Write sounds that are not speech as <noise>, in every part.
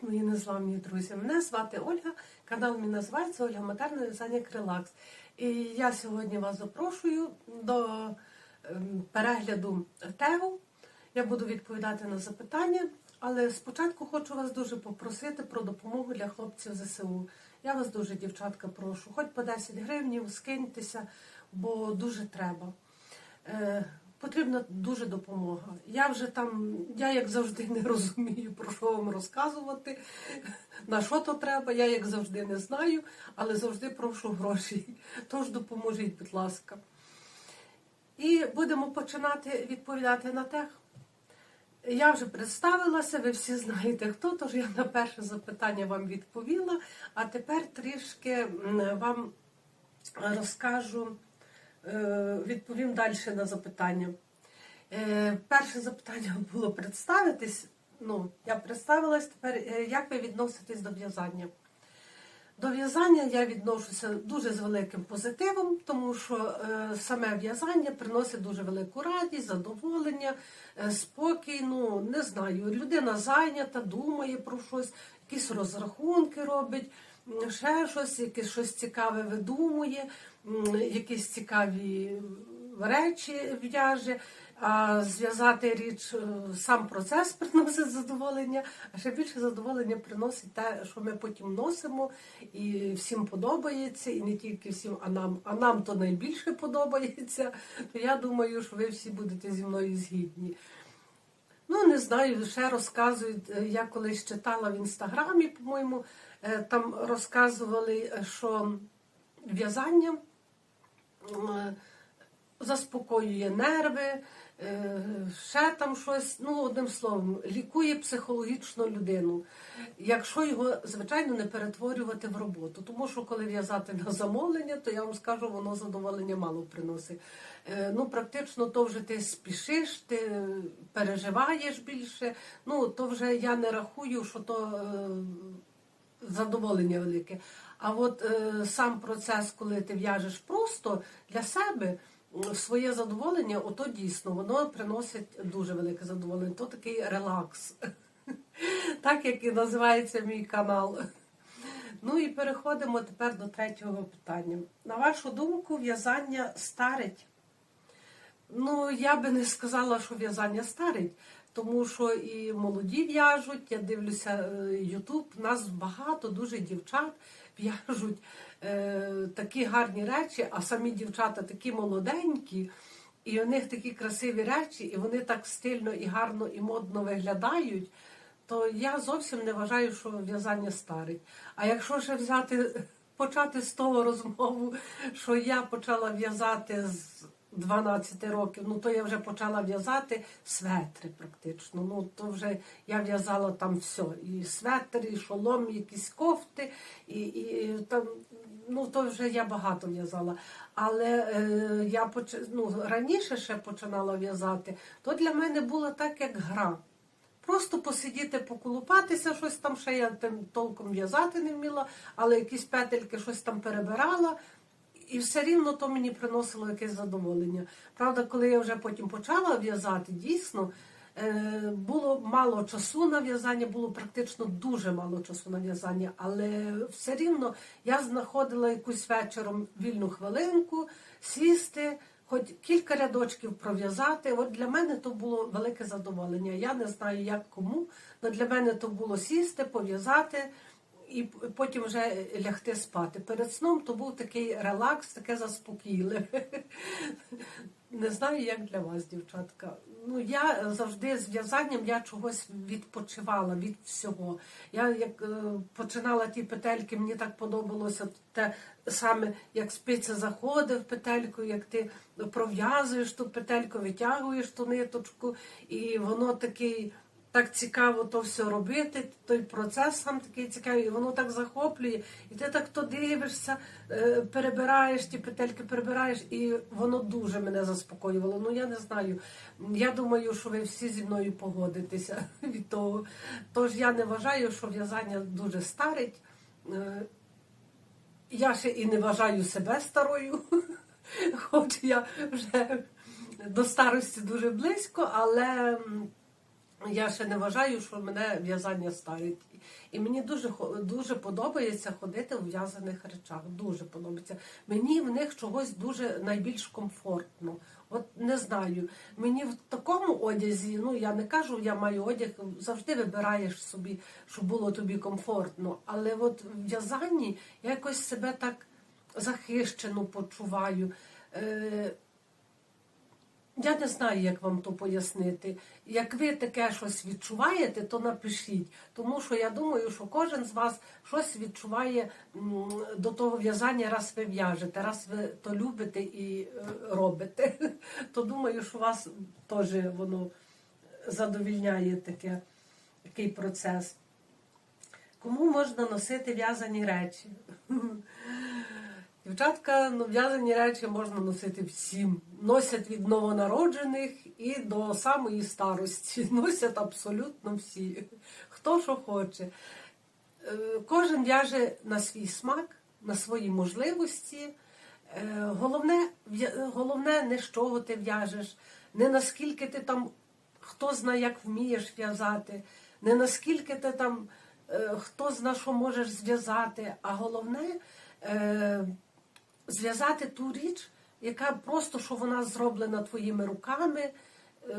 Привіт, мої незламні друзі! Мене звати Ольга, канал мій називається Ольга Матерне в'язання Крилакс. І я сьогодні вас запрошую до ем, перегляду тегу. Я буду відповідати на запитання, але спочатку хочу вас дуже попросити про допомогу для хлопців ЗСУ. Я вас дуже, дівчатка, прошу, хоч по 10 гривнів, скиньтеся, бо дуже треба. Потрібна дуже допомога. Я вже там, я як завжди не розумію, про що вам розказувати, на що то треба, я як завжди не знаю, але завжди прошу грошей. Тож допоможіть, будь ласка. І будемо починати відповідати на те. Я вже представилася, ви всі знаєте хто, тож я на перше запитання вам відповіла, а тепер трішки вам розкажу, відповім далі на запитання. Е, Перше запитання <laughs> було представитись. Ну, я представилась тепер, е, як ви відноситесь до в'язання? До в'язання я відношуся дуже з великим позитивом, тому що е, саме в'язання приносить дуже велику радість, задоволення, е, спокій. Ну не знаю, людина зайнята, думає про щось, якісь розрахунки робить, ще щось, якесь щось цікаве видумує, якісь цікаві речі в'яже. А зв'язати річ, е, сам процес <laughs> приносить задоволення, а ще більше задоволення приносить те, що ми потім носимо, і всім подобається, і не тільки всім, а нам, а нам то найбільше подобається. То я думаю, що ви всі будете зі мною згідні. Ну, не знаю, ще розказують. е, Я колись читала в інстаграмі, по-моєму, е, там розказували, що в'язання е, заспокоює нерви, е, ще там щось, ну, одним словом, лікує психологічно людину, якщо його, звичайно, не перетворювати в роботу. Тому що коли в'язати на замовлення, то я вам скажу, воно задоволення мало приносить. Е, Ну, практично то вже ти спішиш, ти переживаєш більше. Ну, то вже я не рахую, що то. е, задоволення велике. А от е, сам процес, коли ти в'яжеш просто для себе своє задоволення, ото дійсно воно приносить дуже велике задоволення. То такий релакс, <laughs> так як і називається мій канал. Ну і переходимо тепер до третього питання. На вашу думку, в'язання старить? Ну, я би не сказала, що в'язання старить, тому що і молоді в'яжуть. Я дивлюся Ютуб, нас багато дуже дівчат в'яжуть е, такі гарні речі, а самі дівчата такі молоденькі, і у них такі красиві речі, і вони так стильно і гарно і модно виглядають. То я зовсім не вважаю, що в'язання старить. А якщо ще взяти, почати з того розмову, що я почала в'язати з 12 років, ну то я вже почала в'язати светри практично. Ну то вже я в'язала там все. І светри, і шолом, і якісь кофти, і, і там. Ну, то вже я багато в'язала. Але е, я поч... ну, раніше ще починала в'язати, то для мене було так, як гра. Просто посидіти, поколупатися, щось там ще я тим толком в'язати не вміла, але якісь петельки щось там перебирала. І все рівно то мені приносило якесь задоволення. Правда, коли я вже потім почала в'язати, дійсно е, було мало часу на в'язання, було практично дуже мало часу на в'язання, але все рівно я знаходила якусь вечором вільну хвилинку, сісти, хоч кілька рядочків пров'язати. От для мене то було велике задоволення. Я не знаю, як кому, але для мене то було сісти, пов'язати і потім вже лягти спати. Перед сном то був такий релакс, таке заспокійливе. Не знаю, як для вас, дівчатка. Ну, я завжди з в'язанням я чогось відпочивала від всього. Я як е, починала ті петельки, мені так подобалося те саме, як спиця заходить в петельку, як ти пров'язуєш ту петельку, витягуєш ту ниточку, і воно такий так цікаво то все робити, той процес сам такий цікавий, і воно так захоплює, і ти так то дивишся, е, перебираєш ті петельки, перебираєш, і воно дуже мене заспокоювало. Ну я не знаю. Я думаю, що ви всі зі мною погодитеся <laughs> від того. Тож я не вважаю, що в'язання дуже старить. Е, Я ще і не вважаю себе старою, <laughs> хоч я вже до старості дуже близько, але. Я ще не вважаю, що мене в'язання старить. І мені дуже дуже подобається ходити у в'язаних речах. Дуже подобається. Мені в них чогось дуже найбільш комфортно. От не знаю. Мені в такому одязі, ну я не кажу, я маю одяг, завжди вибираєш собі, щоб було тобі комфортно. Але от в в'язанні я якось себе так захищено почуваю. Е, я не знаю, як вам то пояснити. Як ви таке щось відчуваєте, то напишіть. Тому що я думаю, що кожен з вас щось відчуває до того в'язання, раз ви в'яжете, раз ви то любите і е, робите. <laughs> То думаю, що вас теж воно задовільняє таке, такий процес. Кому можна носити в'язані речі? <laughs> Дівчатка, ну, в'язані речі можна носити всім. Носять від новонароджених і до самої старості. <laughs> Носять абсолютно всі. Хто що хоче. Е, Кожен в'яже на свій смак, на свої можливості. Е, Головне, головне не з чого ти в'яжеш, не наскільки ти там, хто знає, як вмієш в'язати, не наскільки ти там, е, хто зна, що можеш зв'язати, а головне зв'язати ту річ, яка просто що вона зроблена твоїми руками, е,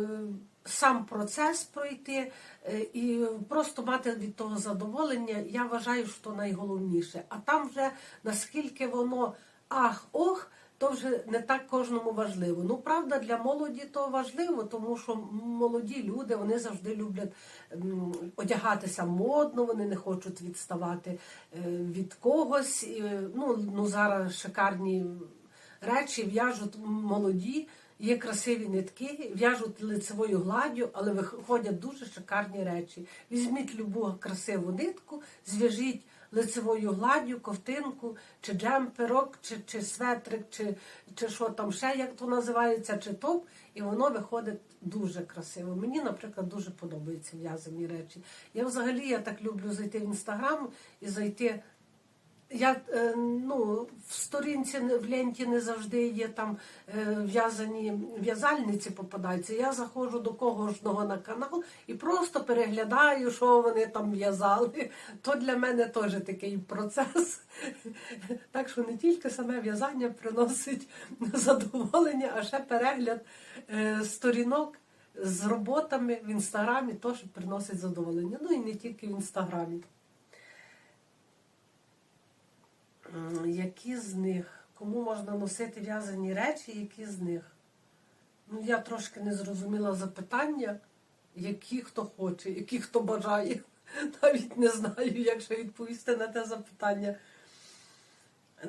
сам процес пройти е, і просто мати від того задоволення, я вважаю, що найголовніше. А там вже наскільки воно ах, ох, то вже не так кожному важливо. Ну, правда, для молоді то важливо, тому що молоді люди вони завжди люблять одягатися модно, вони не хочуть відставати е, від когось. Ну, ну, зараз шикарні речі в'яжуть молоді, є красиві нитки, в'яжуть лицевою гладдю, але виходять дуже шикарні речі. Візьміть любу красиву нитку, зв'яжіть лицевою гладдю, ковтинку, чи джемперок, чи, чи светрик, чи, чи що там ще як то називається, чи топ, і воно виходить дуже красиво. Мені, наприклад, дуже подобаються в'язані речі. Я взагалі я так люблю зайти в інстаграм і зайти. Я е, ну, в сторінці в ленті не завжди є там е, в'язані в'язальниці попадаються. Я заходжу до кожного на канал і просто переглядаю, що вони там в'язали. <laughs> То для мене теж такий процес. <laughs> Так що не тільки саме в'язання приносить <laughs> задоволення, а ще перегляд е, сторінок з роботами в інстаграмі теж приносить задоволення. Ну і не тільки в інстаграмі. Які з них? Кому можна носити в'язані речі, які з них? Ну, я трошки не зрозуміла запитання, які хто хоче, які хто бажає. <laughs> Навіть не знаю, як ще відповісти на те запитання.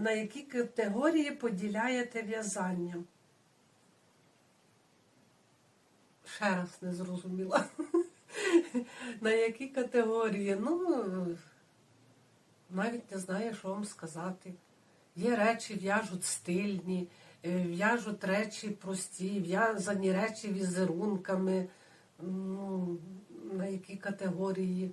На які категорії поділяєте в'язання? Ще раз не зрозуміла. <laughs> На які категорії? Ну, навіть не знаю, що вам сказати. Є речі, в'яжуть стильні, е, в'яжуть речі прості, в'язані речі візерунками. Ну, на які категорії?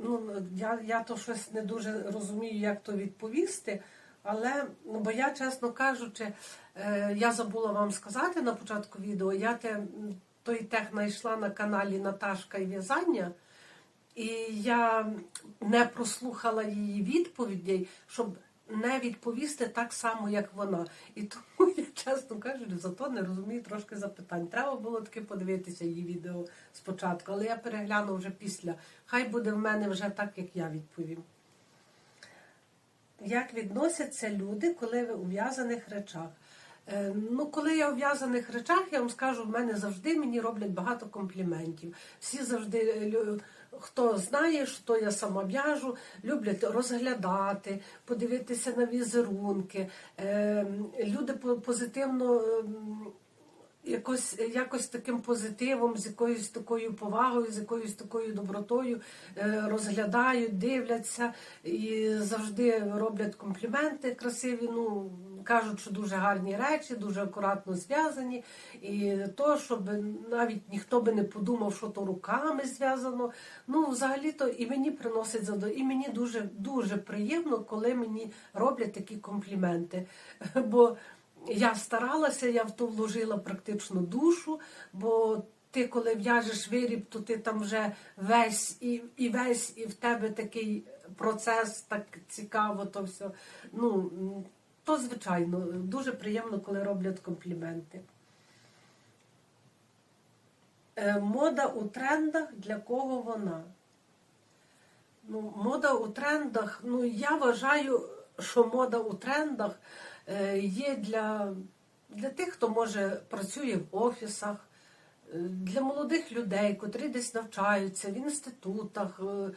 Ну, я, я то щось не дуже розумію, як то відповісти. Але, ну, бо я, чесно кажучи, е, я забула вам сказати на початку відео, я те, той тех знайшла на каналі Наташка і в'язання. І я не прослухала її відповідей, щоб не відповісти так само, як вона. І тому <laughs> я чесно кажу, зато не розумію трошки запитань. Треба було таки подивитися її відео спочатку, але я перегляну вже після. Хай буде в мене вже так, як я відповім. Як відносяться люди, коли ви у в'язаних речах? Е, Ну, коли я у в'язаних речах, я вам скажу, в мене завжди мені роблять багато компліментів. Всі завжди, е, хто знає, що я сама в'яжу, люблять розглядати, подивитися на візерунки. Е, Люди по- позитивно. Якось, якось таким позитивом, з якоюсь такою повагою, з якоюсь такою добротою е, розглядають, дивляться і завжди роблять компліменти красиві. Ну кажуть, що дуже гарні речі, дуже акуратно зв'язані. І то, щоб навіть ніхто би не подумав, що то руками зв'язано. Ну, взагалі-то і мені приносить задоволення, і мені дуже дуже приємно, коли мені роблять такі компліменти. <laughs> Бо я старалася, я в то вложила практично душу, бо ти коли в'яжеш виріб, то ти там вже весь і, і весь, і в тебе такий процес, так цікаво, то все. Ну, то звичайно, дуже приємно, коли роблять компліменти. Е, Мода у трендах, для кого вона? Ну, мода у трендах. Ну, я вважаю, що мода у трендах є для, для тих, хто може працює в офісах, е, для молодих людей, котрі десь навчаються в інститутах, е,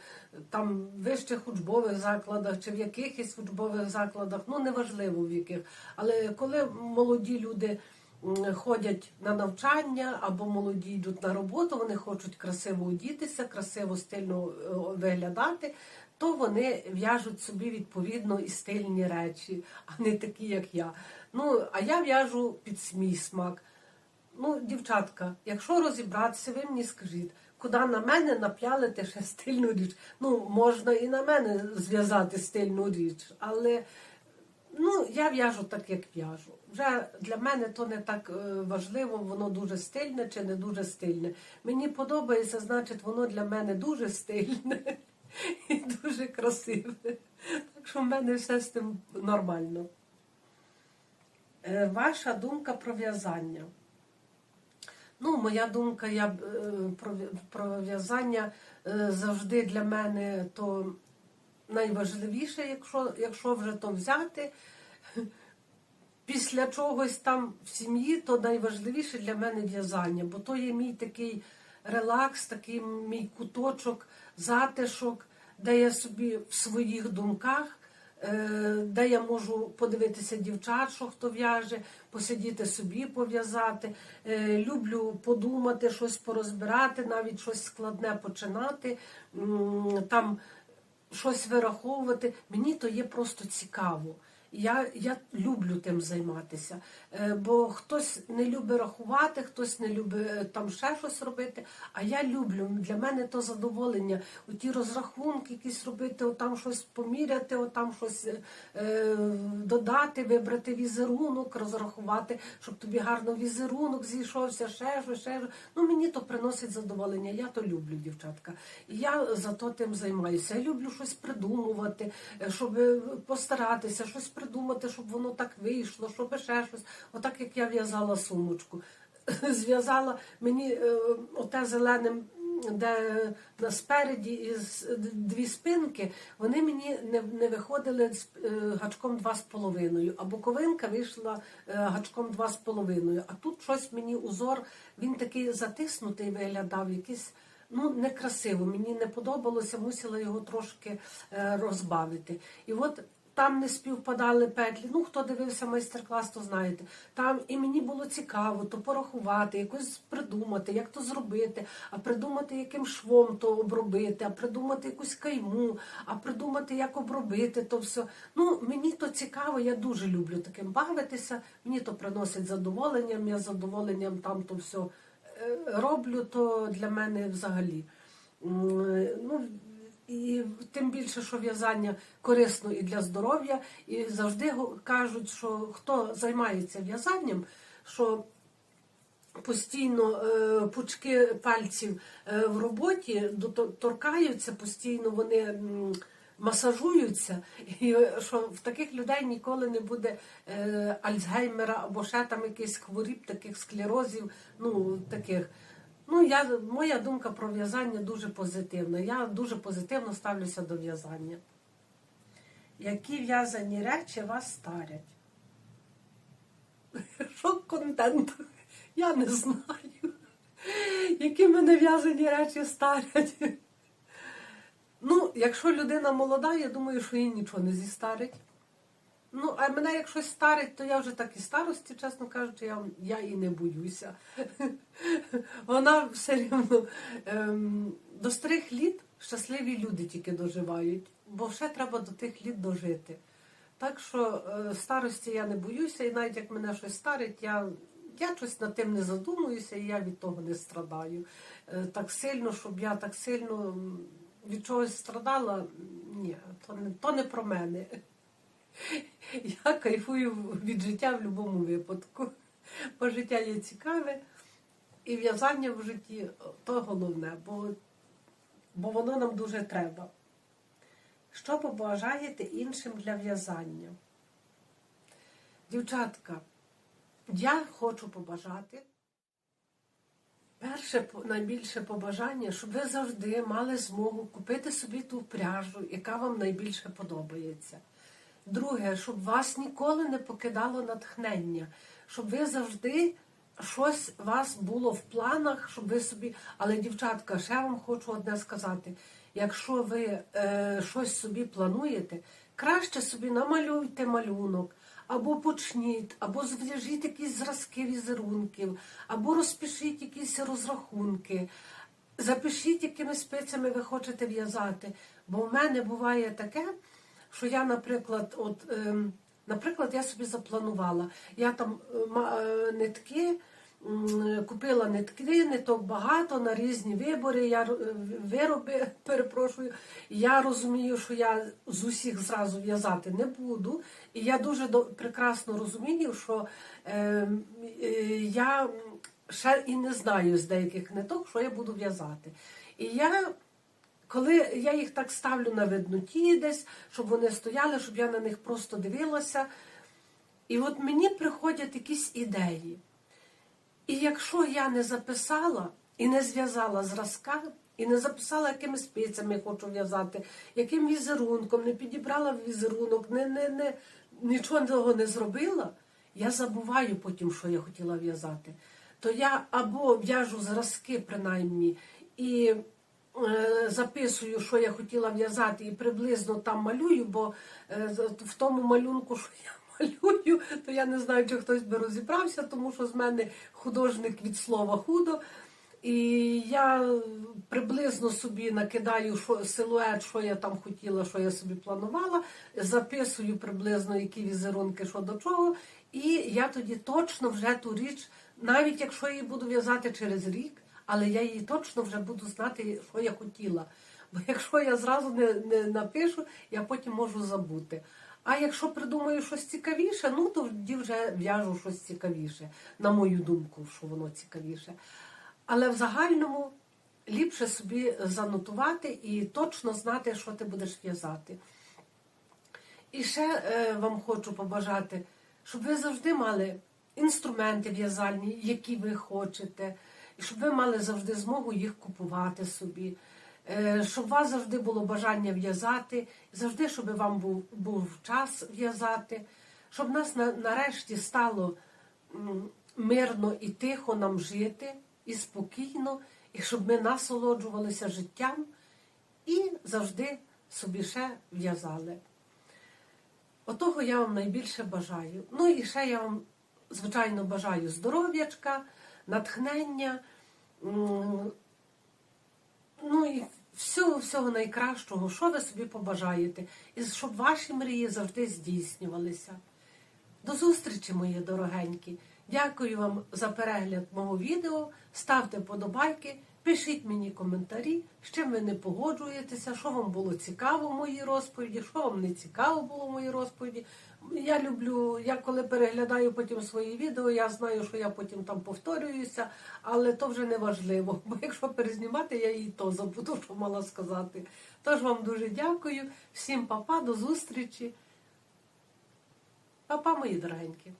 там вищих учбових закладах чи в якихось учбових закладах, ну неважливо в яких. Але коли молоді люди ходять на навчання або молоді йдуть на роботу, вони хочуть красиво одітися, красиво стильно е, виглядати, то вони в'яжуть собі відповідно і стильні речі, а не такі, як я. Ну, а я в'яжу під свій смак. Ну, дівчатка, якщо розібратися, ви мені скажіть, куди на мене нап'ялити ще стильну річ. Ну, можна і на мене зв'язати стильну річ, але ну, я в'яжу так, як в'яжу. Вже для мене то не так е, важливо, воно дуже стильне чи не дуже стильне. Мені подобається, значить, воно для мене дуже стильне і дуже красиве. Так що в мене все з тим нормально. Е, Ваша думка про в'язання. Ну, моя думка я, е, про, в'язання е, завжди для мене то найважливіше, якщо, якщо вже то взяти. Після чогось там в сім'ї, то найважливіше для мене в'язання, бо то є мій такий релакс, такий мій куточок, затишок, де я собі в своїх думках, е, де я можу подивитися дівчат, що хто в'яже, посидіти собі, пов'язати. Е, Люблю подумати, щось порозбирати, навіть щось складне починати. Там щось вираховувати. Мені то є просто цікаво. Я, я люблю тим займатися, Е, бо хтось не любить рахувати, хтось не любить е, там ще щось робити. А я люблю. Для мене то задоволення. Оті розрахунки якісь робити, отам щось поміряти, отам щось е, е, додати, вибрати візерунок, розрахувати, щоб тобі гарно візерунок зійшовся, ще щось, ще щось. Ну мені то приносить задоволення. Я то люблю, дівчатка. І я зато тим займаюся. Я люблю щось придумувати, щоб постаратися, щось придумати, щоб воно так вийшло, щоб ще щось. Отак як я в'язала сумочку. <laughs> Зв'язала мені е, оте зеленим. Де спереді із дві спинки, вони мені не, не виходили з е, гачком два з половиною, а боковинка вийшла е, гачком два з половиною. А тут щось мені узор, він такий затиснутий виглядав, якийсь ну некрасиво. Мені не подобалося, мусила його трошки розбавити. І от там не співпадали петлі. Ну, хто дивився майстер-клас, то знаєте. Там і мені було цікаво то порахувати, якось придумати, як то зробити, а придумати, яким швом то обробити, а придумати якусь кайму, а придумати, як обробити то все. Ну, мені то цікаво, я дуже люблю таким бавитися. Мені то приносить задоволенням, я задоволенням там то все е, роблю, то для мене взагалі. Ну, і тим більше, що в'язання корисно і для здоров'я, і завжди кажуть, що хто займається в'язанням, що постійно е, пучки пальців е, в роботі торкаються, постійно вони масажуються, і е, що в таких людей ніколи не буде Альцгеймера або ще там якихось хворіб, таких склерозів, ну таких. Ну, я, моя думка про в'язання дуже позитивна. Я дуже позитивно ставлюся до в'язання. Які в'язані речі вас старять? <laughs> Шок контент. Я не знаю. Які мене в'язані речі старять. Ну, якщо людина молода, я думаю, що їй нічого не зістарить. Ну, а мене як щось старить, то я вже так і старості, чесно кажучи, я, я і не боюся. <laughs> Вона все рівно ем, до старих літ щасливі люди тільки доживають, бо ще треба до тих літ дожити. Так що е, старості я не боюся, і навіть як мене щось старить, я, я щось над тим не задумуюся, і я від того не страдаю. Е, так сильно, щоб я так сильно від чогось страдала, ні, то не, то не про мене. <laughs> Я кайфую від життя в будь-якому випадку. Бо життя є цікаве. і в'язання в житті то головне, бо, бо воно нам дуже треба. Що побажаєте іншим для в'язання? Дівчатка, я хочу побажати. Перше найбільше побажання, щоб ви завжди мали змогу купити собі ту пряжу, яка вам найбільше подобається. Друге, щоб вас ніколи не покидало натхнення, щоб ви завжди щось у вас було в планах, щоб ви собі. Але, дівчатка, ще вам хочу одне сказати: якщо ви е, щось собі плануєте, краще собі намалюйте малюнок. Або почніть, або зв'яжіть якісь зразки візерунків, або розпишіть якісь розрахунки, запишіть, якими спицями ви хочете в'язати. Бо в мене буває таке, що я, наприклад, от, ем, наприклад, я собі запланувала, я там е, е, нитки. Купила нитки, ниток багато на різні вибори, я вироби, <laughs> перепрошую. Я розумію, що я з усіх зразу в'язати не буду. І я дуже прекрасно розумію, що е, е, я ще і не знаю з деяких ниток, що я буду в'язати. І я коли я їх так ставлю на видноті десь, щоб вони стояли, щоб я на них просто дивилася. І от мені приходять якісь ідеї. І якщо я не записала і не зв'язала зразка, і не записала, якими спицями хочу в'язати, яким візерунком, не підібрала візерунок, не, не, не, нічого не зробила, я забуваю потім, що я хотіла в'язати. То я або в'яжу зразки, принаймні, і записую, що я хотіла в'язати, і приблизно там малюю, бо е, в тому малюнку, що я <laughs> малюю, то я не знаю, чи хтось би розібрався, тому що з мене художник від слова худо. І я приблизно собі накидаю силует, що я там хотіла, що я собі планувала, записую приблизно, які візерунки, що до чого. І я тоді точно вже ту річ, навіть якщо її буду в'язати через рік, але я її точно вже буду знати, що я хотіла. Бо якщо я зразу не, не напишу, я потім можу забути. А якщо придумаю щось цікавіше, ну тоді вже в'яжу щось цікавіше, на мою думку, що воно цікавіше. Але в загальному ліпше собі занотувати і точно знати, що ти будеш в'язати. І ще е, вам хочу побажати, щоб ви завжди мали інструменти в'язальні, які ви хочете, щоб ви мали завжди змогу їх купувати собі, е, щоб у вас завжди було бажання в'язати, завжди, щоб вам був, був час в'язати, щоб нас нарешті стало мирно і тихо нам жити, і спокійно, і щоб ми насолоджувалися життям і завжди собі ще в'язали. Отого я вам найбільше бажаю. Ну і ще я вам, звичайно, бажаю здоров'ячка, натхнення, ну і всього, всього найкращого, що ви собі побажаєте, і щоб ваші мрії завжди здійснювалися. До зустрічі, мої дорогенькі. Дякую вам за перегляд мого відео. Ставте подобайки, пишіть мені коментарі, з чим ви не погоджуєтеся, що вам було цікаво в моїй розповіді, що вам не цікаво було в моїй розповіді. Я люблю, я коли переглядаю потім свої відео, я знаю, що я потім там повторююся, але то вже не важливо. Бо якщо перезнімати, я і то забуду, що мала сказати. Тож вам дуже дякую. Всім папа, до зустрічі. Папа, мої дорогенькі.